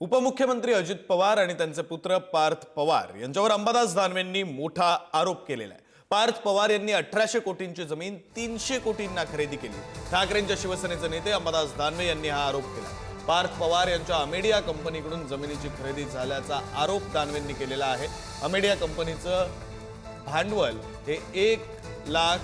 उपमुख्यमंत्री अजित पवार आणि त्यांचे पुत्र पार्थ पवार यांच्यावर अंबादास दानवेंनी मोठा आरोप केलेला आहे. पार्थ पवार यांनी अठराशे कोटींची जमीन तीनशे कोटींना खरेदी केली. ठाकरेंच्या शिवसेनेचे नेते अंबादास दानवे यांनी हा आरोप केला. पार्थ पवार यांच्या अमेडिया कंपनीकडून जमिनीची खरेदी झाल्याचा आरोप दानवेंनी केलेला आहे. अमेडिया कंपनीचं भांडवल हे एक लाख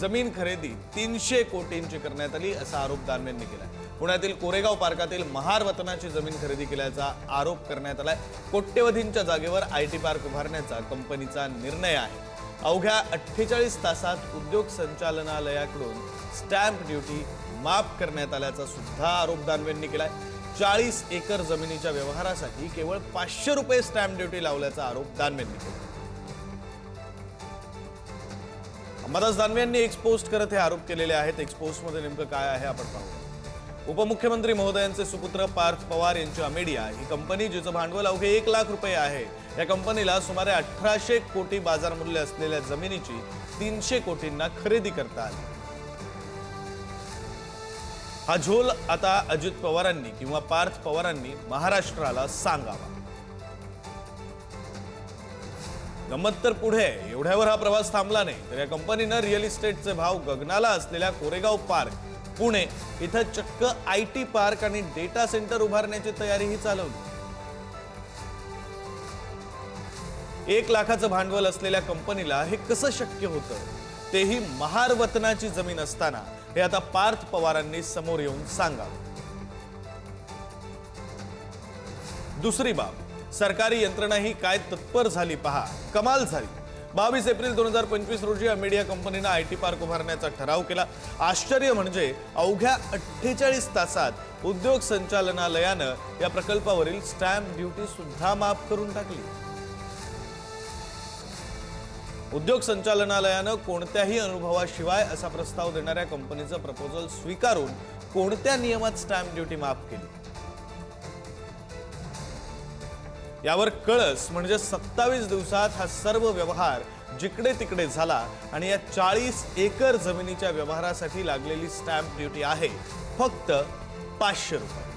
जमीन खरेदी तीनशे कोटींची करण्यात आली असा आरोप दानवेंनी केला पुण्यातील कोरेगाव पार्कातील महार वतनाची जमीन खरेदी केल्याचा आरोप करण्यात आलाय. कोट्यवधींच्या जागेवर आय टी पार्क उभारण्याचा कंपनीचा निर्णय आहे. अवघ्या अठ्ठेचाळीस तासात उद्योग संचालनालयाकडून स्टॅम्प ड्युटी माफ करण्यात आल्याचा सुद्धा आरोप दानवेंनी केलाय. चाळीस एकर जमिनीच्या व्यवहारासाठी केवळ पाचशे रुपये स्टॅम्प ड्युटी लावल्याचा आरोप दानवेंनी केला अंबादास दानवे यांनी एक्सपोस्ट करत हे आरोप केलेले आहेत. एक्सपोस्टमध्ये नेमकं काय आहे? आपण पाहू उपमुख्यमंत्री महोदयांचे सुपुत्र पार्थ पवार यांची अमेडिया ही कंपनी जिचं भांडवल अवघे एक लाख रुपये आहे या कंपनीला सुमारे अठराशे कोटी बाजार मूल्य असलेल्या जमिनीची तीनशे कोटींना खरेदी करता आली हा झोल आता अजित पवारांनी किंवा पार्थ पवारांनी महाराष्ट्राला सांगावा गंमत तर पुढे आहे. एवढ्यावर हा प्रवास थांबला नाही तर या कंपनीनं रिअल इस्टेटचे भाव गगनाला असलेल्या कोरेगाव पार्क पुणे इथं चक्क आय टी पार्क आणि डेटा सेंटर उभारण्याची तयारीही चालवली. एक लाखाचं भांडवल असलेल्या कंपनीला हे कसं शक्य होतं? तेही महारवतनाची जमीन असताना हे आता पार्थ पवारांनी समोर येऊन सांगावं. दुसरी बाब सरकारी यंत्रणा ही काय तत्पर झाली पहा. कमाल झाली. बावीस एप्रिल दोन हजार पंचवीस रोजी अमेडिया कंपनीनं आय टी पार्क उभारण्याचा ठराव केला. आश्चर्य म्हणजे अवघ्या अठ्ठेचाळीस तासात उद्योग संचालनालयानं या प्रकल्पावरील स्टॅम्प ड्युटी सुद्धा माफ करून टाकली. उद्योग संचालनालयानं कोणत्याही अनुभवाशिवाय असा प्रस्ताव देणाऱ्या कंपनीचं प्रपोजल स्वीकारून कोणत्या नियमात स्टॅम्प ड्युटी माफ केली? यावर कळस म्हणजे सत्तावीस दिवसात हा सर्व व्यवहार जिकडे तिकडे झाला आणि या चाळीस एकर जमिनीच्या व्यवहारासाठी लागलेली स्टॅम्प ड्युटी आहे फक्त पाचशे रुपये.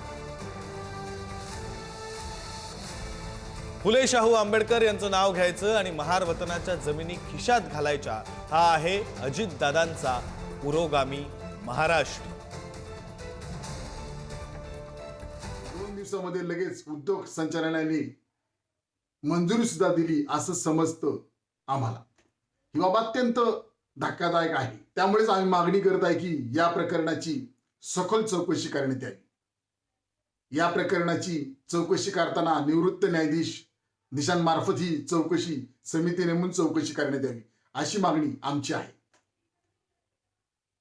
फुले शाहू आंबेडकर यांचं नाव घ्यायचं आणि महार वतनाच्या जमिनी खिशात घालायच्या हा आहे अजितदादांचा पुरोगामी महाराष्ट्र. दोन दिवसामध्ये लगेच उद्योग संचालनालयाने मंजुरी सुद्धा दिली असं समजतं आम्हाला. ही बाब अत्यंत धक्कादायक आहे. त्यामुळेच आम्ही मागणी करत आहे की या प्रकरणाची सखोल चौकशी करण्यात यावी. या प्रकरणाची चौकशी करताना निवृत्त न्यायाधीश निशांमार्फत ही चौकशी समिती नेमून चौकशी करण्यात यावी अशी मागणी आमची आहे.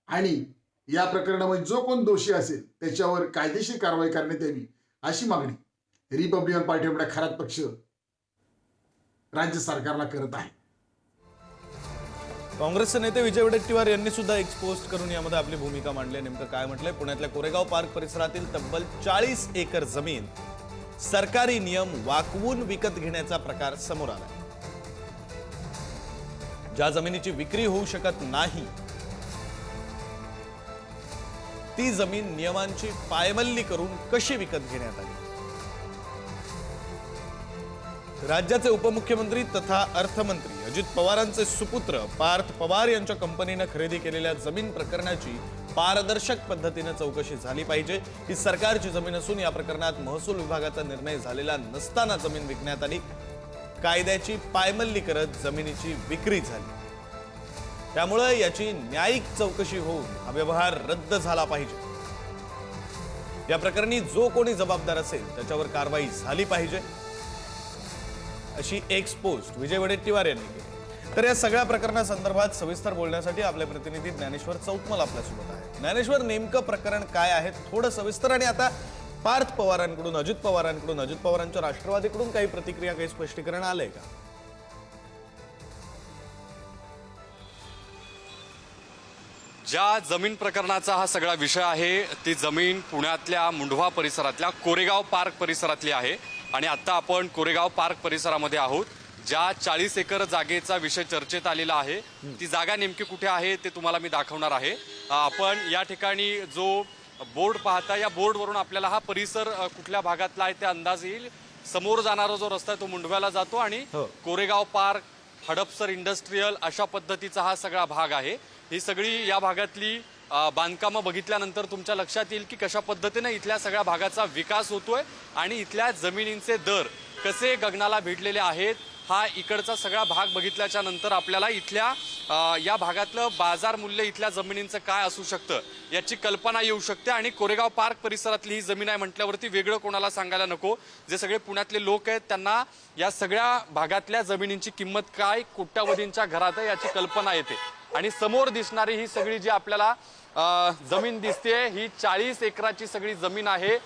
आणि या प्रकरणामध्ये जो कोण दोषी असेल त्याच्यावर कायदेशीर कारवाई करण्यात यावी अशी मागणी रिपब्लिकन पार्टी आपल्या खरात पक्ष राज्य सरकारला करत आहे. काँग्रेसचे नेते विजय वडेट्टीवार यांनी सुद्धा एक पोस्ट करून यामध्ये आपली भूमिका मांडली नेमकं काय म्हटलंय? पुण्यातल्या कोरेगाव पार्क परिसरातील तब्बल चाळीस एकर जमीन सरकारी नियम वाकवून विकत घेण्याचा प्रकार समोर आला ज्या जमिनीची विक्री होऊ शकत नाही ती जमीन नियमांची पायमल्ली करून कशी विकत घेण्यात आली? राज्याचे उपमुख्यमंत्री तथा अर्थमंत्री अजित पवारांचे सुपुत्र पार्थ पवार यांच्या कंपनीनं खरेदी केलेल्या जमीन प्रकरणाची पारदर्शक पद्धतीनं चौकशी झाली पाहिजे. ही सरकारची जमीन असून या प्रकरणात महसूल विभागाचा निर्णय झालेला नसताना जमीन विकण्यात आली. कायद्याची पायमल्ली करत जमिनीची विक्री झाली. त्यामुळं याची न्यायिक चौकशी होऊन हा व्यवहार रद्द झाला पाहिजे. या प्रकरणी जो कोणी जबाबदार असेल त्याच्यावर कारवाई झाली पाहिजे. अशी एक्स पोस्ट विजय वडेट्टीवार यांनी केली. तर या सगळ्या प्रकरणासंदर्भात सविस्तर बोलण्यासाठी आपले प्रतिनिधी ज्ञानेश्वर चौकमल आपल्यासोबत आहे ज्ञानेश्वर नेमकं प्रकरण काय आहे थोडं सविस्तर आणि आता पार्थ पवारांकडून अजित पवारांकडून अजित पवारांच्या राष्ट्रवादीकडून काही प्रतिक्रिया काही स्पष्टीकरण आलंय का? ज्या जमीन प्रकरणाचा हा सगळा विषय आहे ती जमीन पुण्यातल्या मुंढवा परिसरातल्या कोरेगाव पार्क परिसरातली आहे. आणि आता आपण कोरेगाव पार्क परिसरामध्ये आहोत ज्या चाळीस एकर जागेचा विषय चर्चेत आलेला आहे. ती जागा नेमकी कुठे आहे ते तुम्हाला मी दाखवणार आहे. आपण या ठिकाणी जो बोर्ड पाहता या बोर्डवरून आपल्याला हा परिसर कुठल्या भागातला आहे ते अंदाज येईल. समोर जाणारा जो रस्ता आहे तो मुंडव्याला जातो आणि हो. कोरेगाव पार्क हडपसर इंडस्ट्रीयल अशा पद्धतीचा हा सगळा भाग आहे. ही सगळी या भागातली बांधकामं बघितल्यानंतर तुमच्या लक्षात येईल की कशा पद्धतीने इथल्या सगळ्या भागाचा विकास होतोय आणि इथल्या जमिनींचे दर कसे गगनाला भिडलेले आहेत हा इकडचा सगळा भाग बघितल्याच्या नंतर आपल्याला इथल्या या भागातलं बाजार मूल्य इथल्या जमिनींचं काय असू शकतं याची कल्पना येऊ शकते. आणि कोरेगाव पार्क परिसरातली ही जमीन आहे म्हटल्यावरती वेगळं कोणाला सांगायला नको. जे सगळे पुण्यातले लोक आहेत त्यांना या सगळ्या भागातल्या जमिनींची किंमत काय कोट्यावधींच्या घरात आहे याची कल्पना येते. आणि समोर दिसणारी ही सगळी जी आपल्याला जमीन दिसते ही चाळीस एकराची सगळी जमीन आहे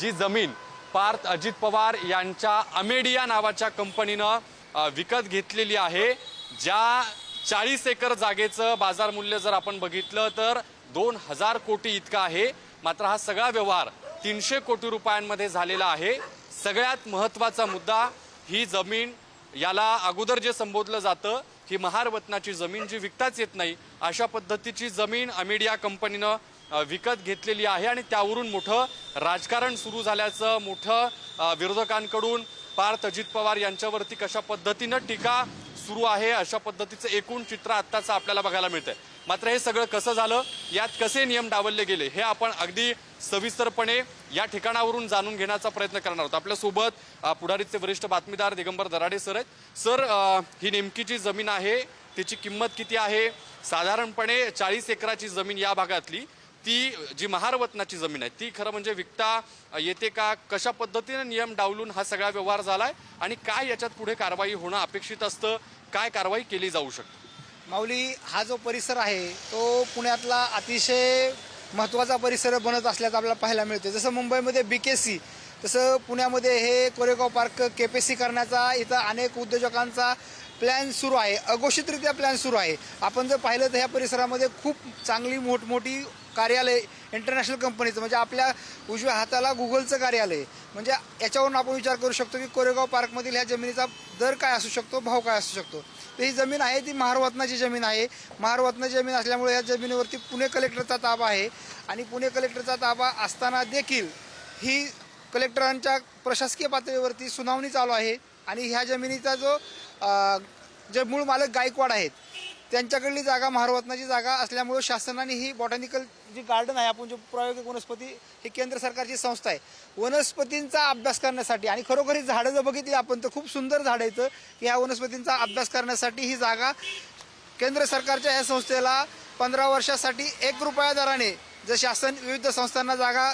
जी जमीन पार्थ अजित पवार यांच्या अमेडिया नावाच्या कंपनीनं विकत घेतलेली आहे. ज्या चाळीस एकर जागेचं बाजार मूल्य जर आपण बघितलं तर दोन हजार कोटी इतकं आहे. मात्र हा सगळा व्यवहार तीनशे कोटी रुपयांमध्ये झालेला आहे. सगळ्यात महत्त्वाचा मुद्दा ही जमीन याला अगोदर जे संबोधलं जातं ही महारवतनाची जमीन जी विकताच येत नाही अशा पद्धतीची जमीन अमेडिया कंपनीनं विकत घेतलेली आहे आणि त्यावरून मोठं राजकारण सुरू झाल्याचं मोठं विरोधकांकडून पार्थ अजित पवार यांच्यावरती कशा पद्धतीनं टीका सुरू आहे अशा पद्धतीचं एकूण चित्र आत्ताचं आपल्याला बघायला मिळतंय. मात्र हे सगळं कसं झालं यात कसे नियम डावलले गेले हे आपण अगदी सविस्तरपणे या ठिकाणावरून जाणून घेण्याचा प्रयत्न करणार आहोत. आपल्यासोबत पुढारीचे वरिष्ठ बातमीदार दिगंबर दराडे सर आहेत. सर ही नेमकी जी जमीन आहे तिची किंमत किती आहे? साधारणपणे चाळीस एकराची जमीन या भागातली ती जी महारवतनाची जमीन आहे ती खरं म्हणजे विकता येते का? कशा पद्धतीने नियम डावलून हा सगळा व्यवहार झाला आहे आणि काय याच्यात पुढे कारवाई होणं अपेक्षित असतं? काय कारवाई केली जाऊ शकते? माऊली हा जो परिसर आहे तो पुण्यातला अतिशय महत्त्वाचा परिसर बनत असल्याचं आपल्याला पाहायला मिळते जसं मुंबईमध्ये बी के सी तसं पुण्यामध्ये हे Koregaon park K P C करण्याचा इथं अनेक उद्योजकांचा प्लॅन सुरू आहे अघोषितरित्या प्लॅन सुरू आहे. आपण जर पाहिलं तर ह्या परिसरामध्ये खूप चांगली मोठमोठी कार्यालय इंटरनॅशनल कंपनीचं म्हणजे आपल्या उजव्या हाताला गुगलचं कार्यालय. म्हणजे याच्यावरून आपण विचार करू शकतो की कोरेगाव पार्कमधील ह्या जमिनीचा दर काय असू शकतो भाव काय असू शकतो. तर ही जमीन आहे ती महारवतनाची जमीन आहे. महारवतनाची जमीन असल्यामुळे या जमिनीवरती पुणे कलेक्टरचा ताबा आहे. आणि पुणे कलेक्टरचा ताबा असताना देखील ही कलेक्टरांच्या प्रशासकीय पातळीवरती सुनावणी चालू आहे. आणि ह्या जमिनीचा जो जे मूळ मालक गायकवाड आहेत त्यांच्याकडली जागा महारवतनाची जागा असल्यामुळं शासनाने ही बॉटॅनिकल जी गार्डन आहे आपण जो प्रायोगिक वनस्पती ही केंद्र सरकारची संस्था आहे. वनस्पतींचा अभ्यास करण्यासाठी आणि खरोखर ही झाडं जर बघितली आपण तर खूप सुंदर झाडं येतं की ह्या वनस्पतींचा अभ्यास करण्यासाठी ही जागा केंद्र सरकारच्या या संस्थेला पंधरा वर्षासाठी एक रुपया दराने जर शासन विविध संस्थांना जागा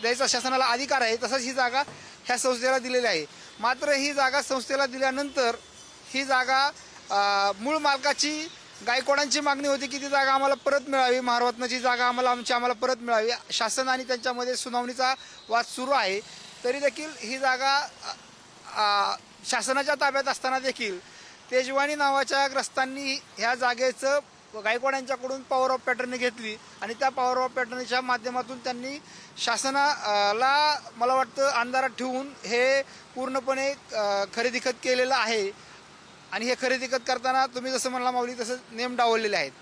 द्यायचा शासनाला अधिकार आहे तसंच ही जागा ह्या संस्थेला दिलेली आहे. मात्र ही जागा संस्थेला दिल्यानंतर ही जागा मूळ मालकाची गायकवाडांची मागणी होती की ती जागा आम्हाला परत मिळावी. महारत्नाची जागा आम्हाला आमची आम्हाला परत मिळावी. शासन आणि त्यांच्यामध्ये सुनावणीचा वाद सुरू आहे. तरी देखील ही जागा शासनाच्या ताब्यात असताना देखील तेजवानी नावाच्या ग्रस्तांनी ह्या जागेचं गायकवाड्यांच्याकडून पॉवर ऑफ पॅटर्न घेतली आणि त्या पॉवर ऑफ पॅटर्नच्या माध्यमातून त्यांनी शासनाला मला वाटतं अंधारात ठेवून हे पूर्णपणे खरेदी खत केलेलं आहे. आणि हे खरेदी खत करताना तुम्ही जसं म्हणला माऊली तसं नेम डावललेले आहेत.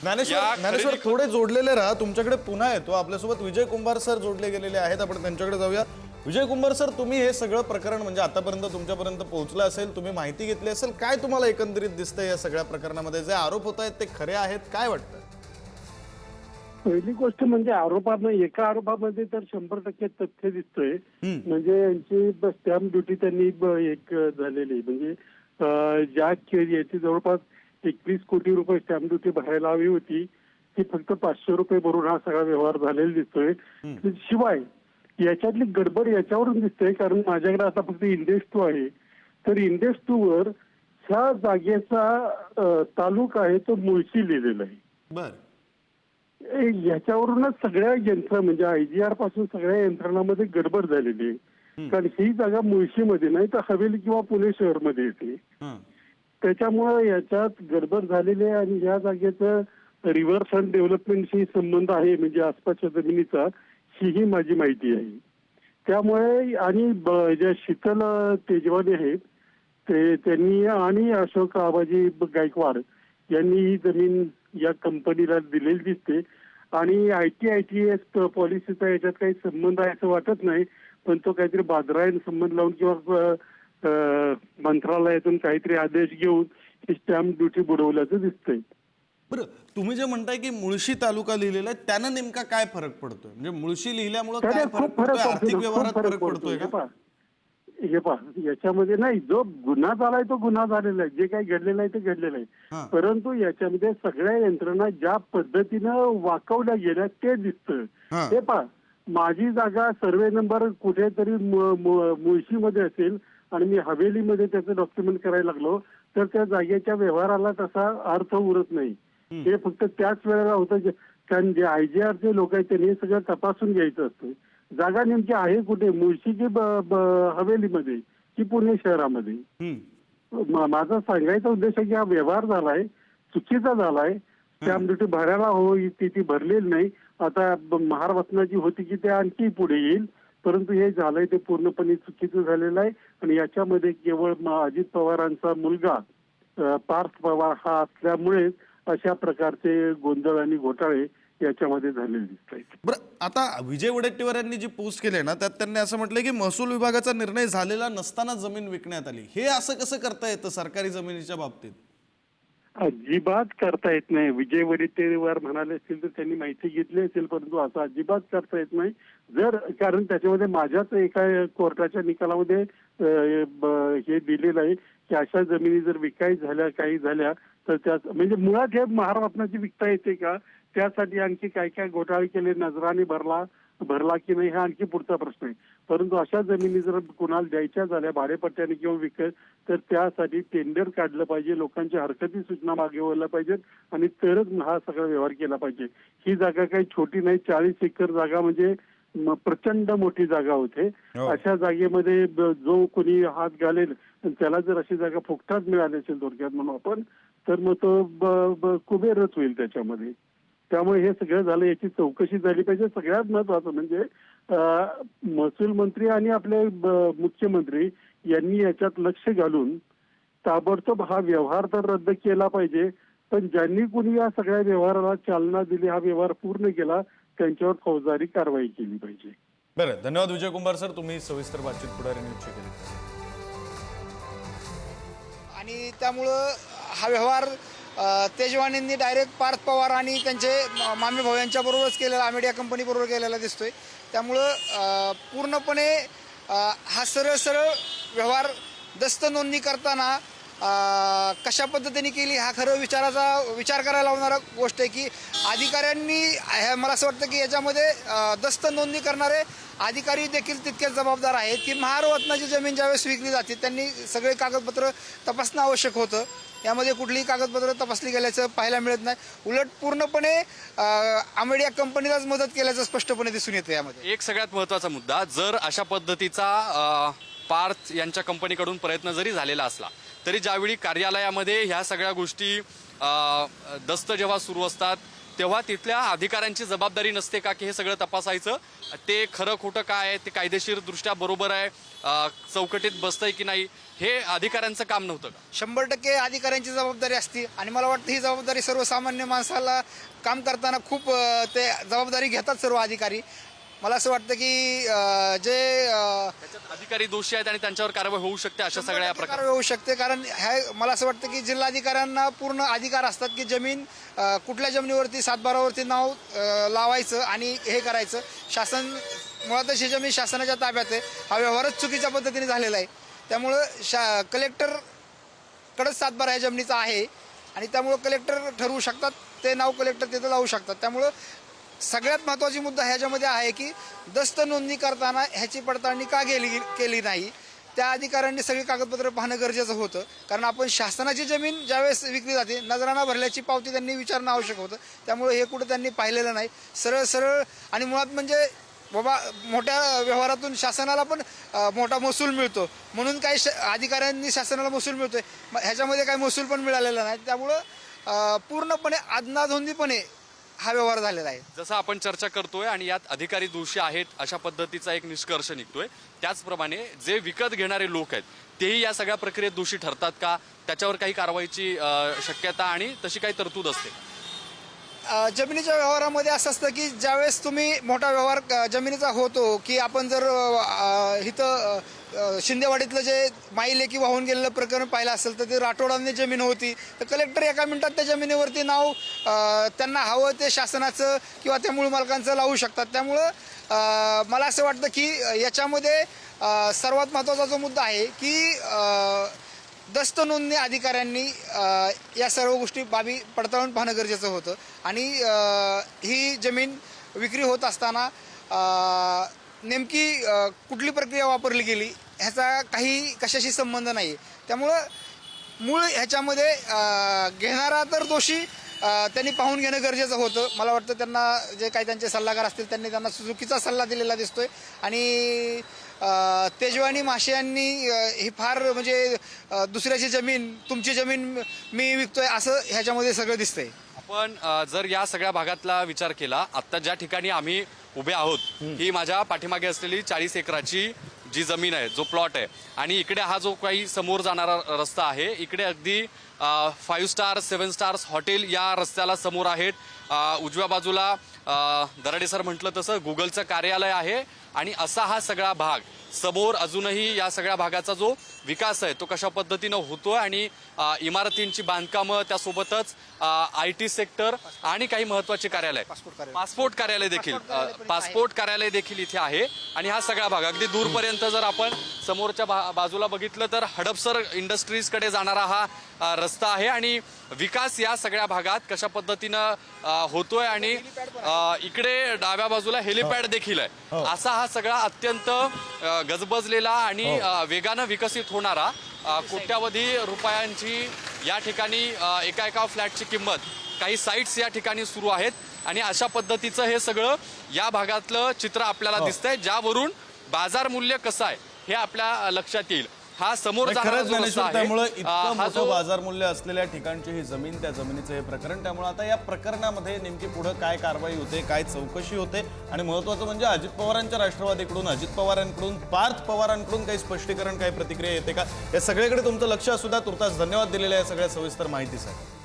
ज्ञानेश्वर ज्ञानेश्वर थोडे जोडलेले राहा. तुमच्याकडे पुन्हा येतो. आपल्यासोबत विजय कुंभार सर जोडले गेलेले आहेत. आपण त्यांच्याकडे जाऊया. विजय कुंभार सर तुम्ही हे सगळं प्रकरण म्हणजे आतापर्यंत तुमच्यापर्यंत पोहोचलं असेल तुम्ही माहिती घेतली असेल काय तुम्हाला एकंदरीत दिसतंय या सगळ्या प्रकरणामध्ये? जे आरोप होत आहेत ते खरे आहेत काय वाटतं? पहिली गोष्ट म्हणजे आरोपात एका आरोपामध्ये तर शंभर टक्के तथ्य दिसतोय. म्हणजे यांची स्टॅम्प ड्युटी त्यांनी एक झालेली म्हणजे ज्या याची जवळपास एकवीस कोटी रुपये स्टॅम्प ड्युटी भरायला हवी होती. ती फक्त पाचशे रुपये भरून हा सगळा व्यवहार झालेला दिसतोय. शिवाय याच्यातली गडबड याच्यावरून दिसते कारण माझ्याकडे आता फक्त इंडेक्स टू आहे. तर इंडेक्स टू वर ह्या जागेचा तालुका आहे तो मुळशी लिहिलेला आहे. याच्यावरूनच सगळ्या यंत्र म्हणजे आयजीआरपासून सगळ्या यंत्रणामध्ये गडबड झालेली आहे. कारण ही जागा मुळशीमध्ये नाही तर हवेली किंवा पुणे शहरमध्ये येते. त्याच्यामुळं याच्यात गडबड झालेली आहे आणि या जागेचं रिव्हर्स अँड डेव्हलपमेंटशी संबंध आहे म्हणजे आसपासच्या जमिनीचा हीही माझी माहिती आहे. त्यामुळे आणि ज्या शीतल तेजवानी आहेत ते त्यांनी आणि अशोक आबाजी गायकवाड यांनी ही जमीन या कंपनीला दिलेली दिसते. आणि I T I T S पॉलिसीचा याच्यात काही संबंध आहे असं वाटत नाही पण तो काहीतरी बाजारायन संबंध लावून किंवा मंत्रालयातून काहीतरी आदेश घेऊन ही स्टॅम्प ड्युटी बुडवल्याचं दिसतंय. बरं तुम्ही जे म्हणताय की मुळशी तालुका लिहिलेला आहे त्यानं नेमका काय फरक पडतोय? म्हणजे मुळशी लिहिल्यामुळे काय फरक पडतोय? आर्थिक व्यवहारात फरक पडतोय का? हे पहा याच्यामध्ये नाही जो गुन्हा झालाय तो गुन्हा झालेला आहे. जे काही घडलेलं आहे ते घडलेलं. आहे. परंतु याच्यामध्ये सगळ्या यंत्रणा ज्या पद्धतीनं वाकवल्या गेल्या ते दिसतं. हा. पहा माझी जागा सर्वे नंबर कुठेतरी मुळशीमध्ये असेल आणि मी हवेलीमध्ये त्याचं डॉक्युमेंट करायला लागलो तर त्या जागेच्या व्यवहाराला तसा अर्थ उरत नाही. हे. फक्त त्याच वेळेला होतं जे- कारण जे आयजीआरचे लोक आहेत त्यांनी सगळं तपासून घ्यायचं असतं. जागा नेमकी आहे कुठे? मुळशी की हवेलीमध्ये की पुणे शहरामध्ये? माझा सांगायचा उद्देश आहे की हा व्यवहार झालाय चुकीचा झालाय. ड्युटी भरायला हवं ती ती भरलेली नाही. आता महारवतनाची होती की ते आणखी पुढे येईल. परंतु हे झालंय ते पूर्णपणे चुकीचं झालेलं आहे. आणि याच्यामध्ये केवळ अजित पवारांचा मुलगा पार्थ पवार हा असल्यामुळेच अशा प्रकारचे गोंधळ आणि घोटाळे याच्यामध्ये झालेले दिसत आहेत बरं आता विजय वडेट्टीवार यांनी जी पोस्ट केली आहे ना त्यात त्यांनी असं म्हटलंय की महसूल विभागाचा निर्णय झालेला नसताना जमीन विकण्यात आली. हे असं कसं करता येतं सरकारी जमिनीच्या बाबतीत? अजिबात करता येत नाही. विजय वडेट्टीवार म्हणाले असतील तर त्यांनी माहिती घेतली असेल परंतु असं अजिबात करता येत नाही. जर कारण त्याच्यामध्ये माझ्याच एका कोर्टाच्या निकालामध्ये हे दिलेलं आहे की अशा जमिनी जर विकाय झाल्या काही झाल्या तर त्या म्हणजे मुळात हे महारत्नाची विकता येते का त्यासाठी आणखी काय काय घोटाळे केले नजराने भरला भरला की नाही हा आणखी पुढचा प्रश्न आहे. परंतु अशा जमिनी जर कुणाला द्यायच्या झाल्या भाडेपट्ट्याने किंवा विकत तर त्यासाठी टेंडर काढलं पाहिजे लोकांच्या हरकती सूचना मागवल्या पाहिजेत आणि तरच हा सगळा व्यवहार केला पाहिजे. ही जागा काही छोटी नाही चाळीस एकर जागा म्हणजे प्रचंड मोठी जागा होते. हो. अशा जागेमध्ये जो कोणी हात घालेल त्याला जर अशी जागा फुकटात मिळाली असेल थोडक्यात म्हणून आपण तर मग तो कुबेरच होईल त्याच्यामध्ये. त्यामुळे हे सगळं झालं याची चौकशी झाली पाहिजे. सगळ्यात महत्वाचं म्हणजे महसूल मंत्री आणि आपले मुख्यमंत्री यांनी याच्यात लक्ष घालून ताबडतोब हा व्यवहार तर रद्द केला पाहिजे पण ज्यांनी कुणी या सगळ्या व्यवहाराला चालना दिली हा व्यवहार पूर्ण केला त्यांच्यावर फौजदारी कारवाई केली पाहिजे. बरं धन्यवाद विजय कुंभार सर तुम्ही सविस्तर बातचीत पुढारी न्यूजची केली. आणि त्यामुळं हा व्यवहार तेजवानींनी डायरेक्ट पार्थ पवार आणि त्यांचे मामी भाऊ यांच्याबरोबरच केलेला आमेडिया कंपनीबरोबर केलेला दिसतोय. त्यामुळं पूर्णपणे हा सरळ सरळ व्यवहार दस्त नोंदणी करताना कशा पद्धतीने केली हा खरं विचाराचा विचार करायला लावणारा गोष्ट आहे की अधिकाऱ्यांनी ह्या- मला असं वाटतं की याच्यामध्ये दस्त नोंदणी करणारे अधिकारी देखील तितकेच जबाबदार आहेत की महारवतनाची जमीन ज्यावेळेस विकली जाते त्यांनी सगळे कागदपत्र तपासणं आवश्यक होतं. यामध्ये कुठलीही कागदपत्र तपासली गेल्याचं पाहायला मिळत नाही. उलट पूर्णपणे अं, आमेडिया कंपनीलाच मदत केल्याचं स्पष्टपणे दिसून येतं यामध्ये. एक सगळ्यात महत्त्वाचा मुद्दा जर अशा पद्धतीचा पार्थ यांच्या कंपनीकडून प्रयत्न जरी झालेला असला तरी ज्यावेळी कार्यालयामध्ये ह्या सगळ्या गोष्टी दस्त जेव्हा सुरू असतात तेव्हा तिथल्या अधिकाऱ्यांची जबाबदारी नसते का की हे सगळं तपासायचं? ते खरं खोटं काय आहे? ते कायदेशीर दृष्ट्या बरोबर आहे चौकटीत बसतंय की नाही हे अधिकाऱ्यांचं काम नव्हतं का? शंभर टक्के अधिकाऱ्यांची जबाबदारी असते आणि मला वाटतं ही जबाबदारी सर्वसामान्य माणसाला काम करताना खूप ते जबाबदारी घेतात सर्व अधिकारी. मला असं वाटतं की अं, जे अं, त्याच्यात अधिकारी दोषी आहेत आणि त्यांच्यावर कारवाई होऊ शकते अशा सगळ्या प्रकार कारवाई होऊ शकते. कारण ह्या मला असं वाटतं की जिल्हाधिकाऱ्यांना पूर्ण अधिकार असतात की जमीन अ, कुठल्या जमिनीवरती सातबारावरती नाव अ, लावायचं आणि हे करायचं. शासन मुळातच ही जमीन शासनाच्या ताब्यात आहे. हा व्यवहारच चुकीच्या पद्धतीने झालेला आहे. त्यामुळं शा कलेक्टर कडच सातबारा या जमिनीचा आहे. आणि त्यामुळं कलेक्टर ठरवू शकतात. ते नाव कलेक्टर तिथं लावू शकतात. त्यामुळं सगळ्यात महत्त्वाची मुद्दा ह्याच्यामध्ये आहे की दस्त नोंदणी करताना ह्याची पडताळणी का गेली केली नाही? त्या अधिकाऱ्यांनी सगळी कागदपत्र पाहणं गरजेचं होतं. कारण आपण शासनाची जमीन ज्यावेळेस विकली जाते नजराना भरल्याची पावती त्यांनी विचारणं आवश्यक होतं. त्यामुळे हे कुठं त्यांनी पाहिलेलं नाही. सरळ सरळ आणि मुळात म्हणजे बाबा मोठ्या व्यवहारातून शासनाला पण मोठा महसूल मिळतो. म्हणून काही श अधिकाऱ्यांनी शासनाला महसूल मिळतोय. मग ह्याच्यामध्ये काही महसूल पण मिळालेला नाही. त्यामुळं पूर्णपणे आदनाधोंदीपणे हा व्यवहार झालेला आहे. जसं आपण चर्चा करतोय आणि यात अधिकारी दोषी आहेत अशा पद्धतीचा एक निष्कर्ष निघतोय. त्याचप्रमाणे जे विकत घेणारे लोक आहेत तेही या सगळ्या प्रक्रियेत दोषी ठरतात का? त्याच्यावर काही कारवाईची शक्यता आणि तशी काही तरतूद असते. जमिनीच्या व्यवहारामध्ये असं असतं की ज्यावेळेस तुम्ही मोठा व्यवहार जमिनीचा होतो की आपण जर इथं शिंदेवाडीतलं जे माई लेकी वाहून गेलेलं प्रकरण पाहिलं असेल तर ते राठोडांनी जमीन होती. तर कलेक्टर एका मिनिटात त्या जमिनीवरती नाव त्यांना हवं ते शासनाचं किंवा त्या मूळ मालकांचं लावू शकतात. त्यामुळं मला असं वाटतं की याच्यामध्ये सर्वात महत्त्वाचा जो मुद्दा आहे की दस्त नोंदणी अधिकाऱ्यांनी या सर्व गोष्टी बाबी पडताळून पाहणं गरजेचं होतं. आणि ही जमीन विक्री होत असताना नेमकी कुठली प्रक्रिया वापरली गेली ह्याचा काही कशाशी संबंध नाही त्यामुळं मूळ ह्याच्यामध्ये घेणारा तर दोषी त्यांनी पाहून घेणं गरजेचं होतं. मला वाटतं त्यांना जे काही त्यांचे सल्लागार असतील त्यांनी त्यांना सुजुकीचा सल्ला दिलेला दिसतोय. आणि तेजवानी माशे यांनी ही फार म्हणजे दुसऱ्याची जमीन तुमची जमीन मी विकतोय असं ह्याच्यामध्ये सगळं दिसतंय. पण जर या सगळ्या भागातला विचार केला आत्ता ज्या ठिकाणी आम्ही उभे आहोत. ही माझ्या पाठीमागे असलेली चाळीस एकराची जी जमीन आहे जो प्लॉट आहे. आणि इकडे हा जो काही समोर जाणारा रस्ता आहे इकडे अगदी five star seven stars hotel या रस्त्याला समोर आहेत. उजव्या बाजूला दराडे सर म्हटलं तसं गुगलचं कार्यालय आहे. आणि असा हा सगळा भाग समोर अजूनही या सगळ्या भागाचा जो विकास आहे तो कशा पद्धतीनं होतोय आणि इमारतींची बांधकामं त्यासोबतच आय टी सेक्टर आणि काही महत्त्वाचे कार्यालय. पासपोर्ट कार्यालय. देखील पासपोर्ट कार्यालय देखील इथे आहे. आणि हा सगळा भाग अगदी दूरपर्यंत जर आपण समोरच्या बा- बाजूला बघितलं तर हडपसर इंडस्ट्रीजकडे जाणारा हा रस्ता आहे. आणि विकास या सगळ्या भागात कशा पद्धतीनं होतोय आणि इकडे डाव्या बाजूला हेलिपॅड देखील आहे. असा हा सगळा अत्यंत गजबजलेला आणि अ, वेगानं विकसित होणारा कोट्यावधी रुपयांची या ठिकाणी एका एका फ्लॅटची किंमत. काही साईट्स या ठिकाणी सुरू आहेत आणि अशा पद्धतीचं हे सगळं या भागातलं चित्र आपल्याला दिसतंय ज्यावरून बाजार मूल्य कसं आहे हे आपल्या लक्षात येईल. हा समोर खरंच ज्ञानेश्वर त्यामुळे इतकं मोठं बाजार मूल्य असलेल्या ठिकाणची ही जमीन त्या जमिनीचं हे प्रकरण त्यामुळे आता या प्रकरणामध्ये नेमकी पुढे काय कारवाई होते काय चौकशी होते? आणि महत्वाचं म्हणजे अजित पवारांच्या राष्ट्रवादीकडून अजित पवारांकडून पार्थ पवारांकडून काही स्पष्टीकरण काही प्रतिक्रिया येते का? या सगळीकडे तुमचं लक्ष असू द्या. तुर्तास धन्यवाद दिलेल्या या सगळ्या सविस्तर माहितीसाठी.